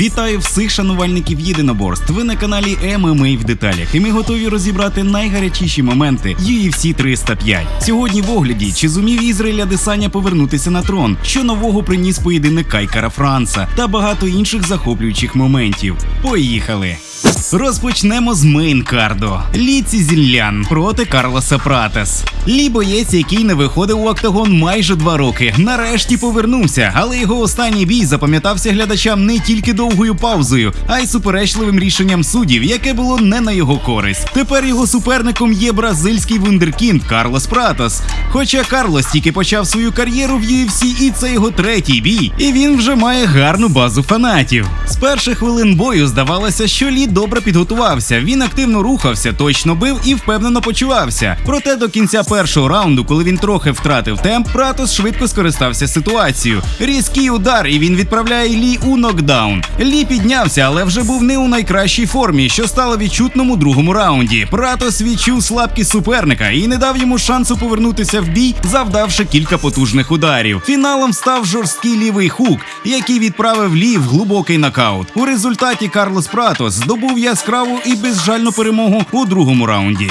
Вітаю всіх шанувальників єдиноборств. Ви на каналі ММА в деталях, і ми готові розібрати найгарячіші моменти UFC 305. Сьогодні в огляді чи зумів Ізраїля Десаня повернутися на трон, що нового приніс поєдинок Кайкара Франца та багато інших захоплюючих моментів. Поїхали! Розпочнемо з мейн-карду. Лі Цізільян проти Карлоса Пратес. Лі боєць, який не виходив у октагон майже два роки. Нарешті повернувся, але його останній бій запам'ятався глядачам не тільки довгою паузою, а й суперечливим рішенням суддів, яке було не на його користь. Тепер його суперником є бразильський вундеркінд Карлос Пратос. Хоча Карлос тільки почав свою кар'єру в UFC, і це його третій бій, і він вже має гарну базу фанатів. З перших хвилин бою здавалося, що Лі добре підготувався. Він активно рухався, точно бив і впевнено почувався. Проте до кінця першого раунду, коли він трохи втратив темп, Пратос швидко скористався ситуацією. Різкий удар, і він відправляє Лі у нокдаун. Лі піднявся, але вже був не у найкращій формі, що стало відчутним у другому раунді. Пратос відчув слабкість суперника і не дав йому шансу повернутися в бій, завдавши кілька потужних ударів. Фіналом став жорсткий лівий хук, який відправив Лі в глибокий нокаут. У результаті Карлос Пратос здобув яскраву і безжальну перемогу у другому раунді.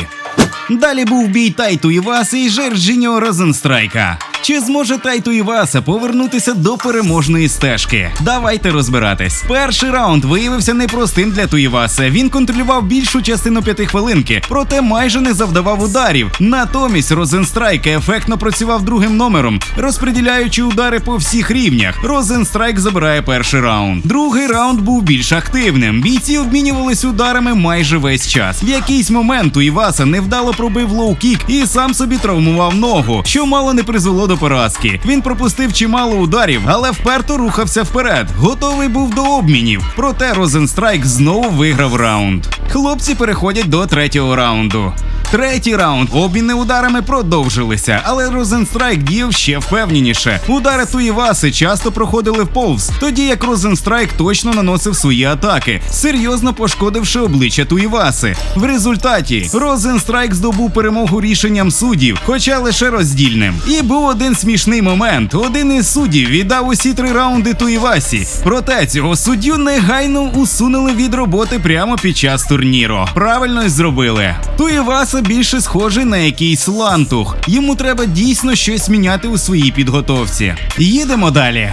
Далі був бій Тайту Іваси і Жерджіньо Розенстрайка. Чи зможе Тайту Іваса повернутися до переможної стежки? Давайте розбиратись. Перший раунд виявився непростим для Туїваса. Він контролював більшу частину п'ятихвилинки, проте майже не завдавав ударів. Натомість Розенстрайк ефектно працював другим номером, розподіляючи удари по всіх рівнях. Розенстрайк забирає перший раунд. Другий раунд був більш активним. Бійці обмінювались ударами майже весь час. В якийсь момент Туїваса невдало пробив лоу-кік і сам собі травмував ногу, що мало не призвело до поразки. Він пропустив чимало ударів, але вперто рухався вперед. Готовий був до обмінів. Проте Розенстрайк знову виграв раунд. Хлопці переходять до третього раунду. Третій раунд обміни ударами продовжилися, але Розенстрайк діяв ще впевненіше. Удари Туїваси часто проходили вповз, тоді як Розенстрайк точно наносив свої атаки, серйозно пошкодивши обличчя Туїваси. В результаті Розенстрайк здобув перемогу рішенням суддів, хоча лише роздільним. І був один смішний момент. Один із суддів віддав усі три раунди Туївасі. Проте цього суддю негайно усунули від роботи прямо під час турніру. Правильно й зробили. Туїваса більше схожий на якийсь лантух. Йому треба дійсно щось міняти у своїй підготовці. Їдемо далі.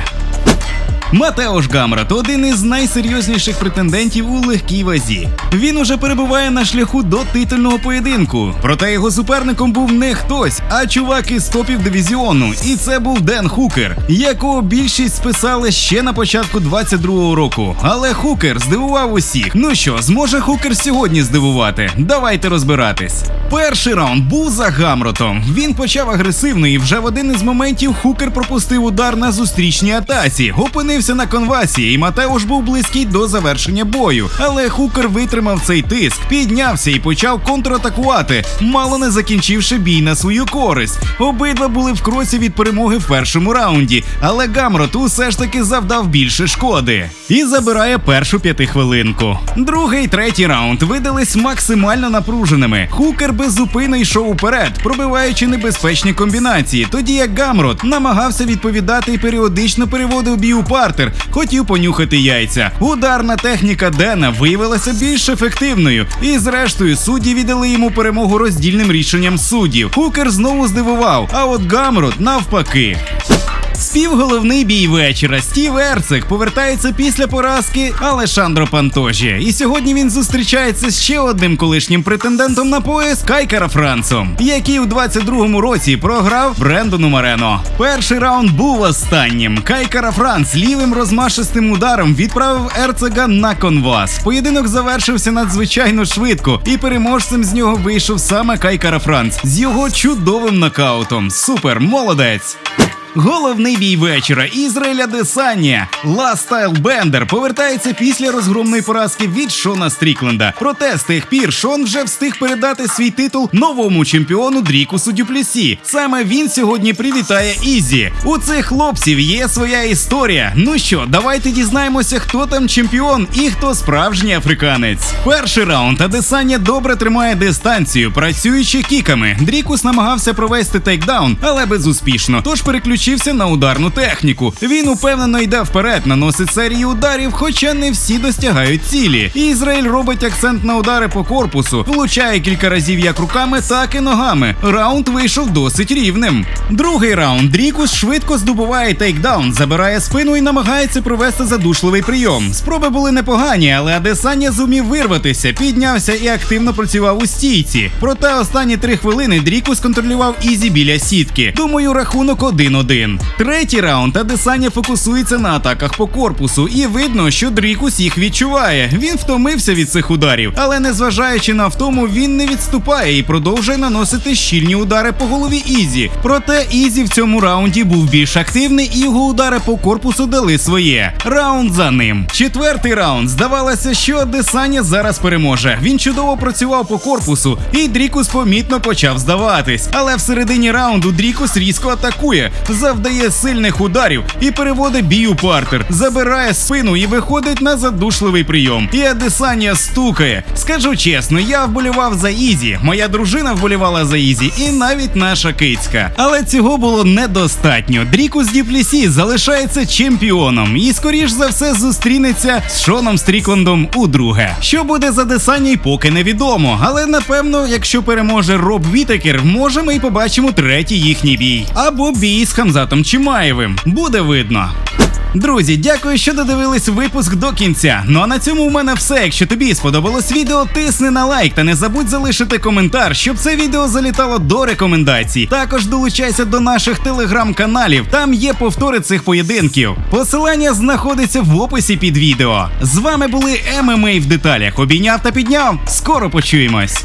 Матеош Гамрат один із найсерйозніших претендентів у легкій вазі. Він уже перебуває на шляху до титульного поєдинку. Проте його суперником був не хтось, а чувак із топів дивізіону. І це був Ден Хукер, якого більшість списали ще на початку 22-го року. Але Хукер здивував усіх. Ну що, зможе Хукер сьогодні здивувати? Давайте розбиратись. Перший раунд був за Гамротом. Він почав агресивно, і вже в один із моментів Хукер пропустив удар на зустрічній атаці. Опинився на конвасі, і Матеуш був близький до завершення бою. Але Хукер витримав цей тиск, піднявся і почав контратакувати, мало не закінчивши бій на свою користь. Обидва були в кросі від перемоги в першому раунді, але Гамрот усе ж таки завдав більше шкоди і забирає першу п'ятихвилинку. Другий і третій раунд видались максимально напруженими. Хукер беззупинно йшов уперед, пробиваючи небезпечні комбінації, тоді як Гамрот намагався відповідати і періодично переводив бій у партер, хотів понюхати яйця. Ударна техніка Дена виявилася більш ефективною, і зрештою судді віддали йому перемогу роздільним рішенням суддів. Хукер знову здивував, а от Гамрот навпаки. Співголовний бій вечора Стів Ерцик повертається після поразки Алешандро Пантожі. І сьогодні він зустрічається з ще одним колишнім претендентом на пояс Кайкара Францом, який у 22-му році програв Брендону Марено. Перший раунд був останнім. Кайкара Франц лівим розмашистим ударом відправив Ерцега на конвас. Поєдинок завершився надзвичайно швидко, і переможцем з нього вийшов саме Кайкара Франц з його чудовим нокаутом. Супер, молодець! Головний бій вечора Ізраїля Десанія. Ла Стайл Бендер повертається після розгромної поразки від Шона Стрікленда. Проте з тих пір Шон вже встиг передати свій титул новому чемпіону Дрікусу Дюплесі. Саме він сьогодні привітає Ізі. У цих хлопців є своя історія. Ну що, давайте дізнаємося, хто там чемпіон і хто справжній африканець. Перший раунд Адесанія добре тримає дистанцію, працюючи кіками. Дрікус намагався провести тейкдаун, але безуспішно. Тож переключив переключився на ударну техніку. Він упевнено йде вперед, наносить серію ударів, хоча не всі достягають цілі. Ізраїль робить акцент на удари по корпусу, влучає кілька разів як руками, так і ногами. Раунд вийшов досить рівним. Другий раунд Дрікус швидко здобуває тейкдаун, забирає спину і намагається провести задушливий прийом. Спроби були непогані, але Адесання зумів вирватися, піднявся і активно працював у стійці. Проте останні три хвилини Дрікус контролював Ізі біля сітки. Думаю, рахунок 1-1. Третій раунд Адесanya фокусується на атаках по корпусу, і видно, що Дрікус їх відчуває. Він втомився від цих ударів, але незважаючи на втому, він не відступає і продовжує наносити щільні удари по голові Ізі. Проте Ізі в цьому раунді був більш активний, і його удари по корпусу дали своє. Раунд за ним. Четвертий раунд. Здавалося, що Адесanya зараз переможе. Він чудово працював по корпусу, і Дрікус помітно почав здаватись. Але в середині раунду Дрікус різко атакує, завдає сильних ударів і переводить бій у партер, забирає спину і виходить на задушливий прийом. І Адесanya стукає. Скажу чесно, я вболівав за Ізі, моя дружина вболівала за Ізі, і навіть наша кицька. Але цього було недостатньо. Дрікус Діплісі залишається чемпіоном і, скоріш за все, зустрінеться з Шоном Стріклендом у друге. Що буде за Десаній, поки невідомо. Але напевно, якщо переможе Роб Вітекер, може ми й побачимо третій їхній бій. Або бій з Хамзатом Чимаєвим. Буде видно. Друзі, дякую, що додивились випуск до кінця. Ну а на цьому у мене все. Якщо тобі сподобалось відео, тисни на лайк та не забудь залишити коментар, щоб це відео залітало до рекомендацій. Також долучайся до наших телеграм-каналів. Там є повтори цих поєдинків. Посилання знаходиться в описі під відео. З вами були ММА в деталях. Обійняв та підняв. Скоро почуємось.